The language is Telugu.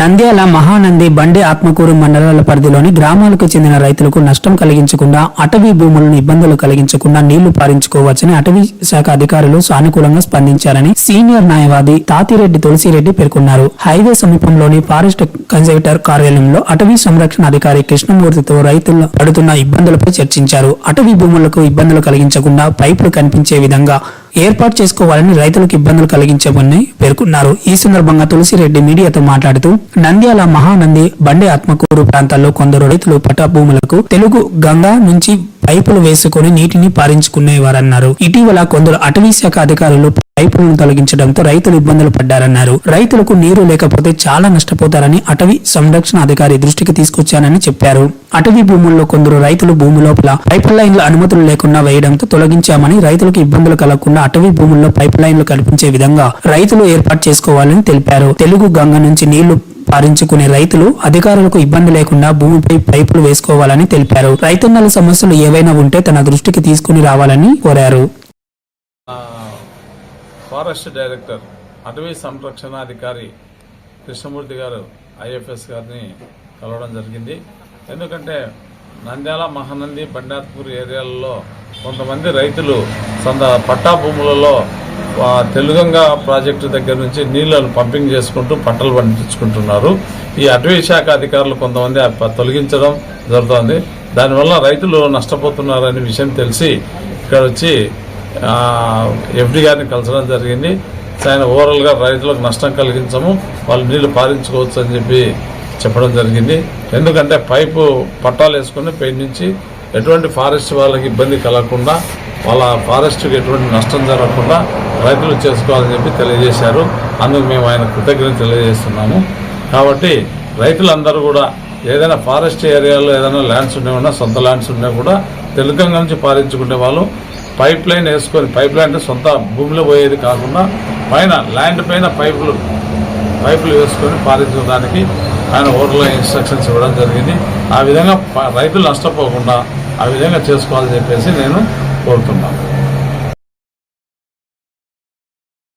నంద్యాల మహానంది బండి ఆత్మకూరు మండలాల పరిధిలోని గ్రామాలకు చెందిన రైతులకు నష్టం కలిగించకుండా అటవీ భూములను ఇబ్బందులు కలిగించకుండా నీళ్ళు పారించుకోవచ్చని అటవీ శాఖ అధికారులు సానుకూలంగా స్పందించారని సీనియర్ న్యాయవాది తాతిరెడ్డి తులసిరెడ్డి పేర్కొన్నారు. హైవే సమీపంలోని ఫారెస్ట్ కన్జర్వేటర్ కార్యాలయంలో అటవీ సంరక్షణ అధికారి కృష్ణమూర్తితో రైతులు పడుతున్న ఇబ్బందులపై చర్చించారు. అటవీ భూములకు ఇబ్బందులు కలిగించకుండా పైపులు కనిపించే విధంగా ఏర్పాటు చేసుకోవాలని రైతులకు ఇబ్బందులు కలిగించమని పేర్కొన్నారు. ఈ సందర్భంగా తులసిరెడ్డి మీడియాతో మాట్లాడుతూ నంద్యాల మహానంది బండి ఆత్మకూరు ప్రాంతాల్లో కొందరు రైతులు పట్టా భూములకు తెలుగు గంగా నుంచి పైపులు వేసుకుని నీటిని పారించుకునేవారన్నారు. ఇటీవల కొందరు అటవీ శాఖ అధికారులు పైపులను తొలగించడంతో రైతులు ఇబ్బందులు పడ్డారన్నారు. రైతులకు నీరు లేకపోతే చాలా నష్టపోతారని అటవీ సంరక్షణ అధికారి దృష్టికి తీసుకొచ్చానని చెప్పారు. అటవీ భూముల్లో కొందరు రైతులు భూమి లోపల పైప్ లైన్ల అనుమతులు లేకుండా వేయడంతో తొలగించామని రైతులకు ఇబ్బందులు కలగకుండా అటవీ భూముల్లో పైప్ లైన్లు కల్పించే విధంగా రైతులు ఏర్పాటు చేసుకోవాలని తెలిపారు. తెలుగు గంగ నుంచి నీళ్ళు పారించుకునే రైతులు అధికారులకు ఇబ్బంది లేకుండా భూమిపై పైపులు వేసుకోవాలని తెలిపారు. రైతన్నల సమస్యలు ఏవైనా ఉంటే తన దృష్టికి తీసుకుని రావాలని కోరారు. ఫారెస్ట్ డైరెక్టర్ అటవీ సంరక్షణాధికారి కృష్ణమూర్తి గారు ఐఎఫ్ఎస్ గారిని కలవడం జరిగింది. ఎందుకంటే నంద్యాల మహానంది బండాత్పూర్ ఏరియాలలో కొంతమంది రైతులు సొంత పట్టా భూములలో తెలుగంగా ప్రాజెక్టు దగ్గర నుంచి నీళ్ళను పంపింగ్ చేసుకుంటూ పంటలు పండించుకుంటున్నారు. ఈ అటవీ శాఖ అధికారులు కొంతమంది తొలగించడం జరుగుతోంది. దానివల్ల రైతులు నష్టపోతున్నారనే విషయం తెలిసి ఇక్కడ వచ్చి ఎఫ్డి గారిని కలసడం జరిగింది. ఆయన ఓవరాల్గా రైతులకు నష్టం కలిగించము వాళ్ళు నీళ్ళు పారించుకోవచ్చు అని చెప్పి చెప్పడం జరిగింది. ఎందుకంటే పైపు పట్టాలు వేసుకుని పై నుంచి ఎటువంటి ఫారెస్ట్ వాళ్ళకి ఇబ్బంది కలగకుండా వాళ్ళ ఫారెస్ట్కి ఎటువంటి నష్టం జరగకుండా రైతులు చేసుకోవాలని చెప్పి తెలియజేశారు. అందుకు మేము ఆయన కృతజ్ఞత తెలియజేస్తున్నాము. కాబట్టి రైతులందరూ కూడా ఏదైనా ఫారెస్ట్ ఏరియాలో ఏదైనా ల్యాండ్స్ ఉన్నా సొంత ల్యాండ్స్ ఉన్నా కూడా తెలుగంగా నుంచి పారించుకునే వాళ్ళు పైప్ లైన్ వేసుకొని పైప్ లైన్ అంటే సొంత భూమిలో పోయేది కాకుండా పైన ల్యాండ్ పైన పైపులు పైపులు వేసుకొని పారించడానికి ఆయన ఓటర్లో ఇన్స్ట్రక్షన్స్ ఇవ్వడం జరిగింది. ఆ విధంగా రైతులు నష్టపోకుండా ఆ విధంగా చేసుకోవాలని చెప్పేసి నేను కోరుతున్నాను.